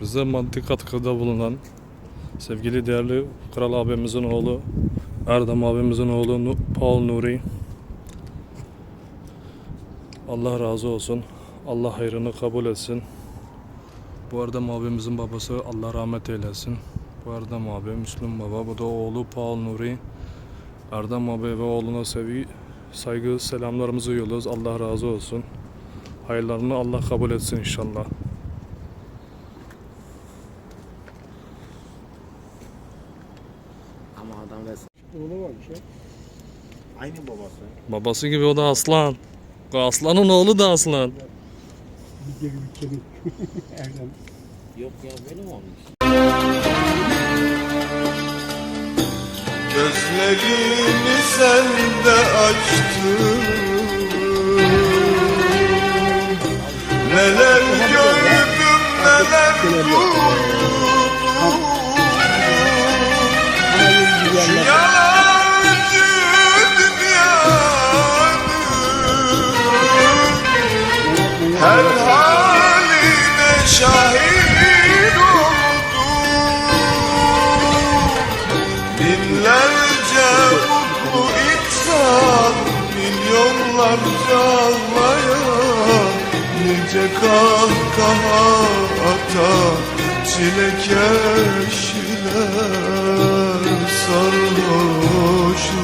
Bize maddi katkıda bulunan sevgili değerli Kral abimizin oğlu Erdem abimizin oğlu Paul Nuri Allah razı olsun. Allah hayrını kabul etsin. Bu Erdem abimizin babası Allah rahmet eylesin. Bu Erdem abi Müslüm baba. Bu da oğlu Paul Nuri. Erdem abi ve oğluna sevgi, saygı, selamlarımızı yolluyoruz. Allah razı olsun. Hayırlarını Allah kabul etsin inşallah. Ama adam resim. Oğlu varmış ya. Aynı babası. Babası gibi o da aslan. O aslanın oğlu da aslan. Bir geri bir kemik. Erdem. Yok ya böyle mi olmuş? Gözlerini sen de açtın Neler gördüm neler Şu Her haline şahit oldum. Binlerce mutlu insan Milyonlarca ağlayan Nice kahkaha atan Çilekeşler Sarhoşlar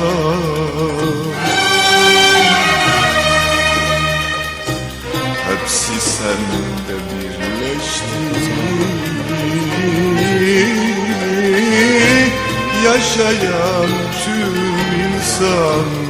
Hepsi sende birleşti Yaşayan tüm insan